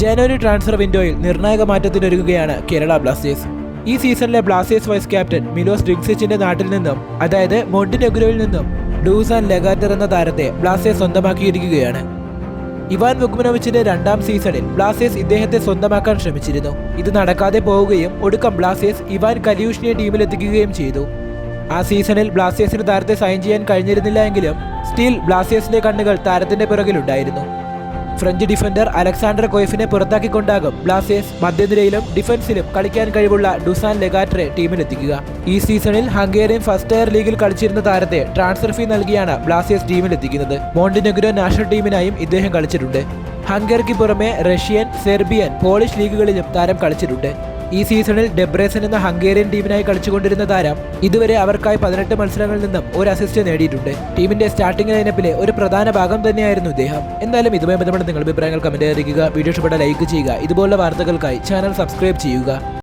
ജനുവരി transfer വിൻഡോയിൽ നിർണായക മാറ്റത്തിനൊരുങ്ങുകയാണ് Kerala Blasters. ഈ സീസണിലെ ബ്ലാസ്റ്റേഴ്സ് വൈസ് ക്യാപ്റ്റൻ മിലോസ് ഡ്രിങ്സിച്ചിന്റെ നാട്ടിൽ നിന്നും അതായത് മൊണ്ടിനെഗ്രോയിൽ നിന്നും ഡൂസാൻ ലെഗാറ്റർ എന്ന താരത്തെ ബ്ലാസ്റ്റേഴ്സ് സ്വന്തമാക്കിയിരിക്കുകയാണ്. ഇവാൻ വുക്മനോവിച്ചിന്റെ രണ്ടാം സീസണിൽ ബ്ലാസ്റ്റേഴ്സ് ഇദ്ദേഹത്തെ സ്വന്തമാക്കാൻ ശ്രമിച്ചിരുന്നു. ഇത് നടക്കാതെ പോവുകയും ഒടുക്കം ബ്ലാസ്റ്റേഴ്സ് ഇവാൻ കലിയൂഷിനെ ടീമിലെത്തിക്കുകയും ചെയ്തു. ആ സീസണിൽ ബ്ലാസ്റ്റേഴ്സിന് താരത്തെ സൈൻ ചെയ്യാൻ കഴിഞ്ഞിരുന്നില്ല എങ്കിലും സ്റ്റിൽ ബ്ലാസ്റ്റേഴ്സിന്റെ കണ്ണുകൾ താരത്തിന്റെ പിറകിലുണ്ടായിരുന്നു. ഫ്രഞ്ച് ഡിഫൻഡർ അലക്സാണ്ടർ കൊയ്ഫിനെ പുറത്താക്കിക്കൊണ്ടാകും ബ്ലാസ്റ്റേഴ്സ് മധ്യനിരയിലും ഡിഫൻസിലും കളിക്കാൻ കഴിവുള്ള ഡുസാൻ ലെഗാട്രെ ടീമിലെത്തിക്കുക. ഈ സീസണിൽ ഹംഗേറിയൻ ഫസ്റ്റ് ടയർ ലീഗിൽ കളിച്ചിരുന്ന താരത്തെ ട്രാൻസ്ഫർ ഫീ നൽകിയാണ് ബ്ലാസ്റ്റേഴ്സ് ടീമിലെത്തിക്കുന്നത്. മോണ്ടിനെഗ്രോ നാഷണൽ ടീമിനായും ഇദ്ദേഹം കളിച്ചിട്ടുണ്ട്. ഹംഗേറിക്ക് പുറമെ റഷ്യൻ സെർബിയൻ പോളിഷ് ലീഗുകളിലും താരം കളിച്ചിട്ടുണ്ട്. ഈ സീസണിൽ ഡെബ്രേസൻ എന്ന ഹംഗേറിയൻ ടീമിനായി കളിച്ചുകൊണ്ടിരുന്ന താരം ഇതുവരെ അവർക്കായി പതിനെട്ട് മത്സരങ്ങളിൽ നിന്നും ഒരു അസിസ്റ്റ് നേടിയിട്ടുണ്ട്. ടീമിന്റെ സ്റ്റാർട്ടിംഗ് ലൈനപ്പിലെ ഒരു പ്രധാന ഭാഗം തന്നെയായിരുന്നു ഇദ്ദേഹം. എന്തായാലും ഇതുമായി ബന്ധപ്പെട്ട് നിങ്ങളുടെ അഭിപ്രായങ്ങൾ കമന്റ് അറിയിക്കുക വീഡിയോ ഇഷ്ടപ്പെട്ട ലൈക്ക് ചെയ്യുക. ഇതുപോലുള്ള വാർത്തകൾക്കായി ചാനൽ സബ്സ്ക്രൈബ് ചെയ്യുക.